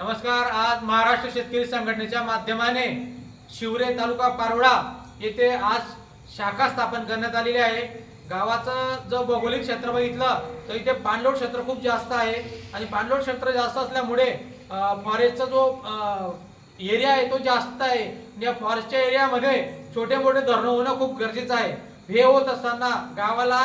नमस्कार आज महाराष्ट्र शेतकरी संघटनेच्या माध्यमाने शिवरे तालुका पारोळा येथे आज शाखा स्थापन करण्यात आलेली आहे. गावाचं जर भौगोलिक क्षेत्र बघितलं तर इथे पाणलोट क्षेत्र खूप जास्त आहे. आणि पाणलोट क्षेत्र जास्त असल्यामुळे फॉरेस्टचा जो एरिया आहे तो जास्त आहे. या फॉरेस्टच्या एरियामध्ये छोटे मोठे धरणं होणं खूप गरजेचं आहे. हे होत असताना गावाला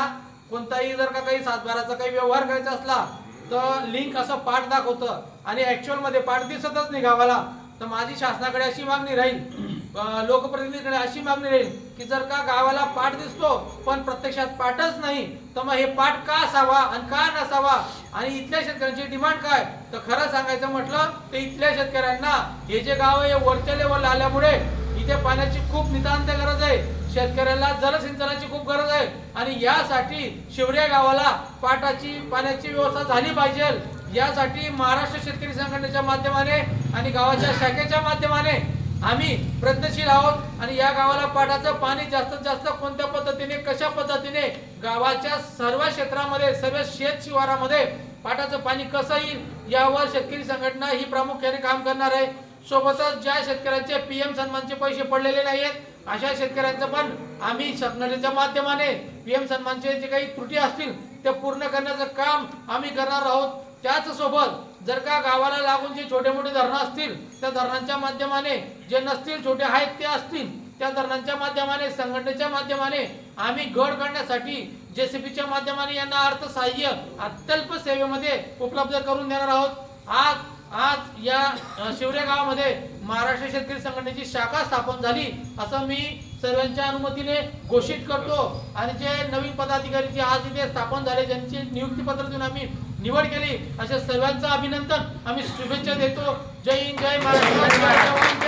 कोणताही जर का काही सातबाराचा काही व्यवहार करायचा असला तर लिंक असं पाठ दाखवतं. आणि ॲक्च्युअलमध्ये पाठ दिसतच नाही गावाला. तर माझी शासनाकडे अशी मागणी राहील. लोकप्रतिनिधीकडे अशी मागणी राहील की जर का गावाला पाठ दिसतो पण प्रत्यक्षात पाठच नाही तर मग हे पाठ का असावा आणि का नसावा? आणि इथल्या शेतकऱ्यांची डिमांड काय? तर खरं सांगायचं म्हटलं तर इथल्या शेतकऱ्यांना हे जे गाव आहे हे वरच्या लेवलला आल्यामुळे इथे पाण्याची खूप नितांत गरज आहे. शेतकऱ्याला जलसिंचनाची खूप गरज आहे. आणि यासाठी शिवऱ्या गावाला पाटाची पाण्याची व्यवस्था झाली पाहिजे. यासाठी महाराष्ट्र शेतकरी संघटनेच्या माध्यमाने आणि गावाच्या शाखेच्या माध्यमाने आम्ही प्रयत्नशील आहोत. आणि या गावाला पाटाचं पाणी जास्तीत जास्त कोणत्या पद्धतीने कशा पद्धतीने गावाच्या सर्व क्षेत्रामध्ये सर्व शेत शिवारामध्ये पाटाचं पाणी कसं येईल यावर शेतकरी संघटना ही प्रामुख्याने काम करणार आहे. सोबतच ज्या शेतकऱ्यांचे पीएम सन्मानचे पैसे पडलेले नाहीत अशा शेतकऱ्यांचं पण आम्ही संघटनेच्या माध्यमाने पीएम सन्मानचे जे काही त्रुटी असतील ते पूर्ण करण्याचं काम आम्ही करणार आहोत. त्याच सोबत जर का गावाला लागून जे छोटे मोठे धरणं असतील त्या धरणांच्या माध्यमाने जे नसतील छोटे आहेत ते असतील त्या धरणांच्या माध्यमाने संघटनेच्या माध्यमाने आम्ही गड काढण्यासाठी जेसीबीच्या माध्यमाने यांना अर्थसहाय्य अत्यल्प सेवेमध्ये उपलब्ध करून देणार आहोत. आज आज या शिवरे गावामध्ये महाराष्ट्र शेतकरी संघटनेची शाखा स्थापन झाली असं मी सर्वांच्या अनुमतीने घोषित करतो. आणि जे नवीन पदाधिकारी जे आज इथे स्थापन झाले ज्यांची नियुक्तीपत्र देऊन आम्ही निवड केली अशा सर्वांचं अभिनंदन आम्ही शुभेच्छा देतो. जय हिंद जय महाराष्ट्र.